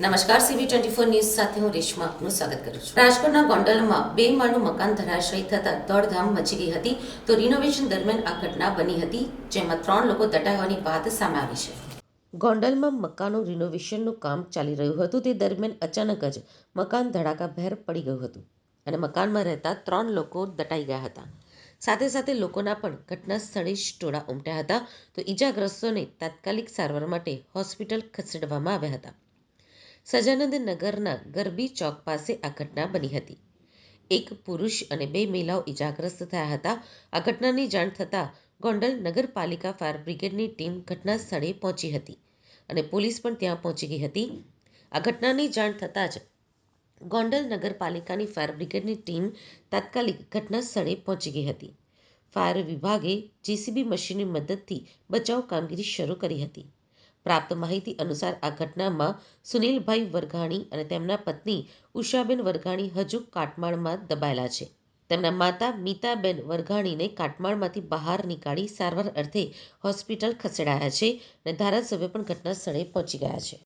નમસ્કાર સીવી twenty four news સાથે હું રેશમા આપનું સ્વાગત કરું છું. રાજકોટના ગોંડલમાં બે માળનું મકાન ધરાશયી થતાં દોડધામ મચી ગઈ હતી તો રિનોવેશન દરમિયાન આ ઘટના બની હતી, જેમાં ત્રણ લોકો દટાવાની વાત સામે આવી છે. ગોંડલમાં મકાનો રિનોવેશનનું કામ ચાલી રહ્યું હતું, તે દરમિયાન અચાનક જ મકાન ધડાકાભેર પડી ગયું હતું અને મકાનમાં રહેતા ત્રણ લોકો દટાઈ ગયા હતા. સાથે સાથે લોકોના પણ ઘટના સ્થળે ટોળા ઉમટ્યા હતા, તો ઈજાગ્રસ્તોને તાત્કાલિક સારવાર માટે હોસ્પિટલ ખસેડવામાં આવ્યા હતા. સજાનંદ નગરના ગરબી ચોક પાસે આ ઘટના બની હતી. એક પુરુષ અને બે મહિલાઓ ઈજાગ્રસ્ત થયા હતા. આ ઘટનાની જાણ થતાં ગોંડલ નગરપાલિકા ફાયર બ્રિગેડની ટીમ ઘટના સ્થળે પહોંચી હતી અને પોલીસ પણ ત્યાં પહોંચી ગઈ હતી. આ ઘટનાની જાણ થતાં જ ગોંડલ નગરપાલિકાની ફાયર બ્રિગેડની ટીમ તાત્કાલિક ઘટના સ્થળે પહોંચી ગઈ હતી. ફાયર વિભાગે જેસીબી મશીનની મદદથી બચાવ કામગીરી શરૂ કરી હતી. પ્રાપ્ત માહિતી અનુસાર આ ઘટનામાં સુનિલભાઈ વરઘાણી અને તેમના પત્ની ઉષાબેન વરઘાણી હજુ કાટમાળમાં દબાયેલા છે. તેમના માતા મીતાબેન વરઘાણીને કાટમાળમાંથી બહાર નીકાળી સારવાર અર્થે હોસ્પિટલ ખસેડાયા છે અને ધારાસભ્ય પણ ઘટના સ્થળે પહોંચી ગયા છે.